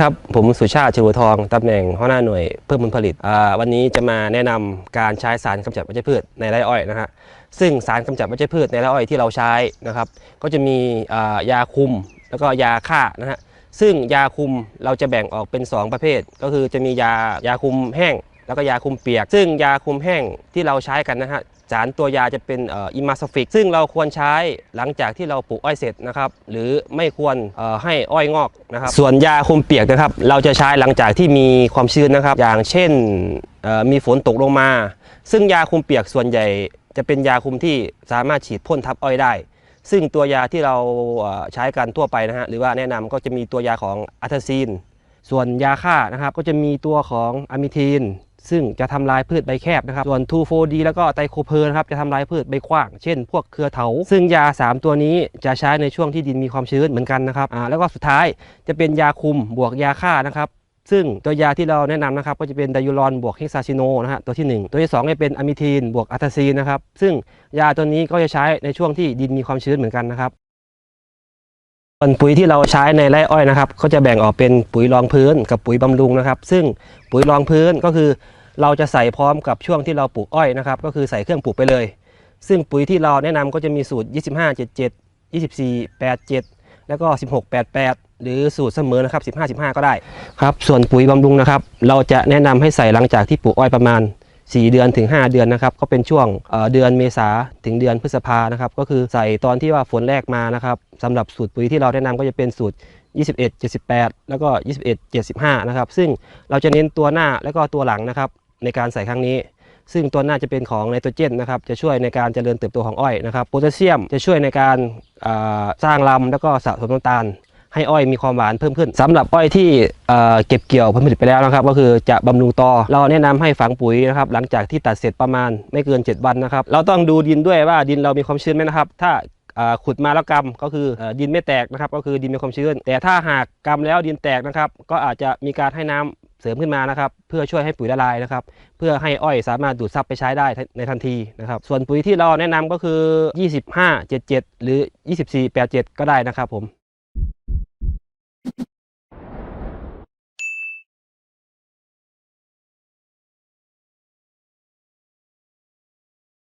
ครับ ผมสุชาติชิวทองตำแหน่งหัวหน้าหน่วยเพิ่มผลผลิตวันนี้จะมาแนะนำการใช้สารกำจัดวัชพืชในไร่อ้อยนะฮะซึ่งสารกำจัดวัชพืชในไร่อ้อยที่เราใช้นะครับ ก็จะมีายาคุมแล้วก็ยาฆ่านะฮะซึ่งยาคุมเราจะแบ่งออกเป็น 2 ประเภท ก็คือจะมียายาคุมแห้ง แล้วก็ยาคุมเปียก ซึ่งยาคุมแห้งที่เราใช้กันนะฮะสารตัวยาจะเป็นอิมาสฟิก ซึ่งเราควรใช้หลังจากที่เราปลูกอ้อยเสร็จนะครับหรือไม่ควรให้อ้อยงอกนะครับส่วนยาคุมเปียกนะครับ เราจะใช้หลังจากที่มีความชื้นนะครับ อย่างเช่นมีฝนตกลงมา ซึ่งยาคุมเปียกส่วนใหญ่จะเป็นยาคุมที่สามารถฉีดพ่นทับอ้อยได้ ซึ่งตัวยาที่เราใช้กันทั่วไปนะฮะหรือว่าแนะนำก็จะมีตัวยาของอัทาซีน ส่วนยาฆ่านะครับก็จะมีตัวของอะมิทีน ซึ่งจะทำลายพืชใบแคบนะครับ ส่วน 2,4-D แล้วก็ไตโคเพอร์นะครับจะทำลายพืชใบกว้าง เช่น พวกเครือเถา ซึ่งยา 3 ตัวนี้จะใช้ในช่วงที่ดินมีความชื้นเหมือนกันนะครับ อ่า แล้วก็สุดท้ายจะเป็นยาคุมบวกยาฆ่านะครับ ซึ่งตัวยาที่เราแนะนำนะครับก็จะเป็นไดยูรอนบวกเฮกซาซิโนนะฮะตัวที่ 1 ตัวที่2จะเป็นอะมิทีนบวกอัตาซีนนะครับ ซึ่งยาตัวนี้ก็จะใช้ในช่วงที่ดินมีความชื้นเหมือนกันนะครับ ส่วนปุ๋ยที่เราใช้ในไร่อ้อยนะครับก็จะแบ่งออกเป็นปุ๋ยรองพื้นกับปุ๋ยบำรุงนะครับ ซึ่งปุ๋ยรองพื้นก็คือเราจะใส่พร้อมกับช่วงที่เราปลูกอ้อยนะครับ ก็คือใส่เครื่องปลูกไปเลย ซึ่งปุ๋ยที่เราแนะนำก็จะมีสูตร 25 77 24 87 แล้วก็ 16 88 หรือสูตรเสมอนะครับ 15 15 ก็ได้ครับ ส่วนปุ๋ยบำรุงนะครับ เราจะแนะนำให้ใส่หลังจากที่ปลูกอ้อยประมาณ 4 เดือนถึง 5 เดือนนะครับก็เป็นช่วงเเดือนเมษาถึงเดือนพฤษภานะครับก็คือใส่ตอนที่ว่าฝนแรกมานะครับสำหรับสูตรปุ๋ยที่เราแนะนำก็จะเป็นสูตร 21 78 แล้วก็ 21 75 นะครับ ซึ่งเราจะเน้นตัวหน้าแล้วก็ตัวหลังนะครับในการใส่ครั้งนี้ ซึ่งตัวหน้าจะเป็นของไนโตรเจนนะครับจะช่วยในการเจริญเติบโตของอ้อยนะครับโพแทสเซียมจะช่วยในการาสร้างลำแล้วก็สะสมน้ำตาล ให้อ้อยมีความหวานเพิ่มขึ้นสำหรับอ้อยที่เเก็บเกี่ยวผลผลิตไปแล้วนะครับ ก็คือจะบำรุงตอเราแนะนำให้ฝังปุ๋ยนะครับหลังจากที่ตัดเสร็จประมาณไม่เกิน 7 วันนะครับ เราต้องดูดินด้วยว่าดินเรามีความชื้นไหมนะครับ ถ้าขุดมาแล้วกำก็คืออดินไม่แตกนะครับก็คือดินมีความชื้น แต่ถ้าหากกำแล้วดินแตกนะครับ ก็อาจจะมีการให้น้ำเสริมขึ้นมานะครับเพื่อช่วยให้ปุ๋ยละลายนะครับ เพื่อให้อ้อยสามารถดูดซับไปใช้ได้ในทันทีนะครับ ส่วนปุ๋ยที่เราแนะนำก็คือ 25 77 หรือ 24 87 ก็ได้นะครับผม